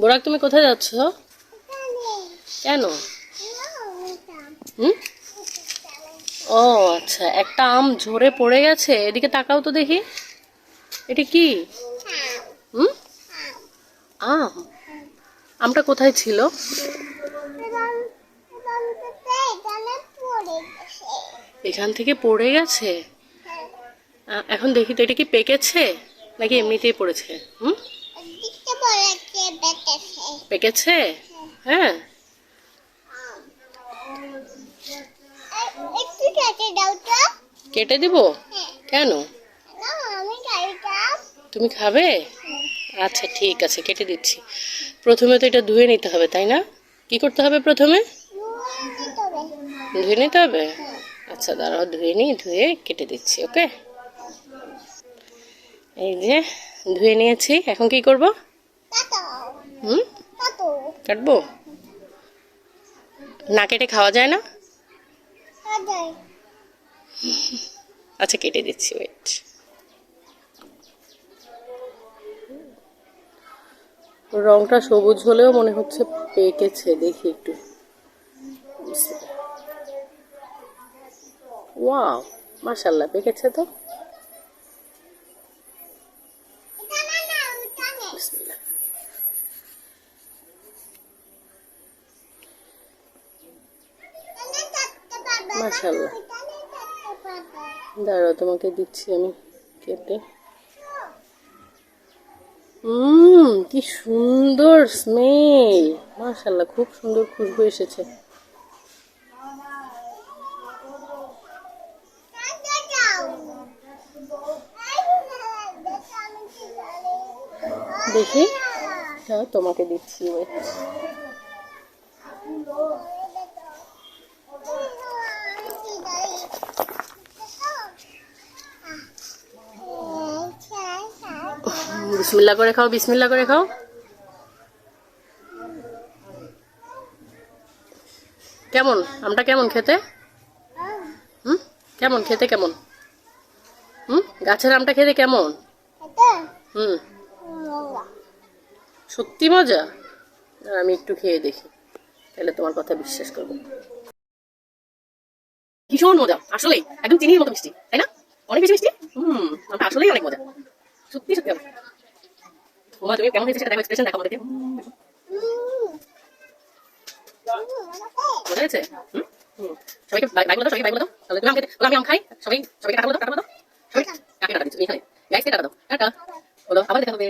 বোরাক, তুমি কোথায় যাচ্ছ? কেন? হুম? ও আচ্ছা একটা আম ঝরে পড়ে গেছে, এদিকে তাকাও তো দেখি। এটা কি? হুম? আম? আমটা কোথায় ছিল? এখান থেকে পড়ে গেছে? এখন দেখি তো, এটা কি পেকেছে? নাকি এমনিতেই পড়েছে? হুম? পেকেছে? হ্যাঁ। কেটে দাও তো। কেটে দিব? কেন? আমি তুমি খাবে? আচ্ছা ঠিক আছে কেটে দিচ্ছি। প্রথমে তো এটা ধুয়ে নিতে হবে তাই না? কি করতে হবে প্রথমে? ধুয়ে নিতে হবে? আচ্ছা দাঁড়াও ধুয়ে নিই ধুয়ে কেটে দিচ্ছি ওকে? এই যে ধুয়ে নিয়েছি। এখন কি করব? হুম? কাটবো? না কেটে খাওয়া যায় না? আচ্ছা কেটে দিচ্ছি ওয়েট রংটা সবুজ হলেও মনে হচ্ছে পেকেছে, দেখি একটু। ওয়াও মাশাল্লাহ পেকেছে তো? মাশাআল্লাহ। দাঁড়াও, তোমাকে দিচ্ছি আমি কেটে হুম কি সুন্দর স্মেল। মাশাল্লাহ খুব সুন্দর খুশবু এসেছে। দেখি তোমাকে দিচ্ছি বিসমিল্লা করে খাও বিসমিল্লা করে খাও। কেমন? আমটা কেমন খেতে? হুম? কেমন? খেতে কেমন? হুম? গাছের আমটা খেতে কেমন? হুম। সত্যি মজা? আমি একটু খেয়ে দেখি। তাহলে তোমার কথা বিশ্বাস করব। ভীষণ মজা আসলেই। একদম চিনির মতো মিষ্টি তাই না? অনেক বেশি মিষ্টি? হুম আমটা আসলেই অনেক মজা। সত্যি সত্যি তোমার তুমি কেমন হয়েছে সেটা এক্সপ্রেশন দেখো। আমাদেরকে মজা হয়েছে। সবাইকে বাই বলো সবাই বাই বলে তাহলে তুমি আমাকে আমি আম খাই? সবাই সবাইকে টাকা বলো টাকা বলে কাকে টাকা দিচ্ছ এখানে গাইসকে টাকা দাও। টাটা। বলো, আবার দেখা হবে।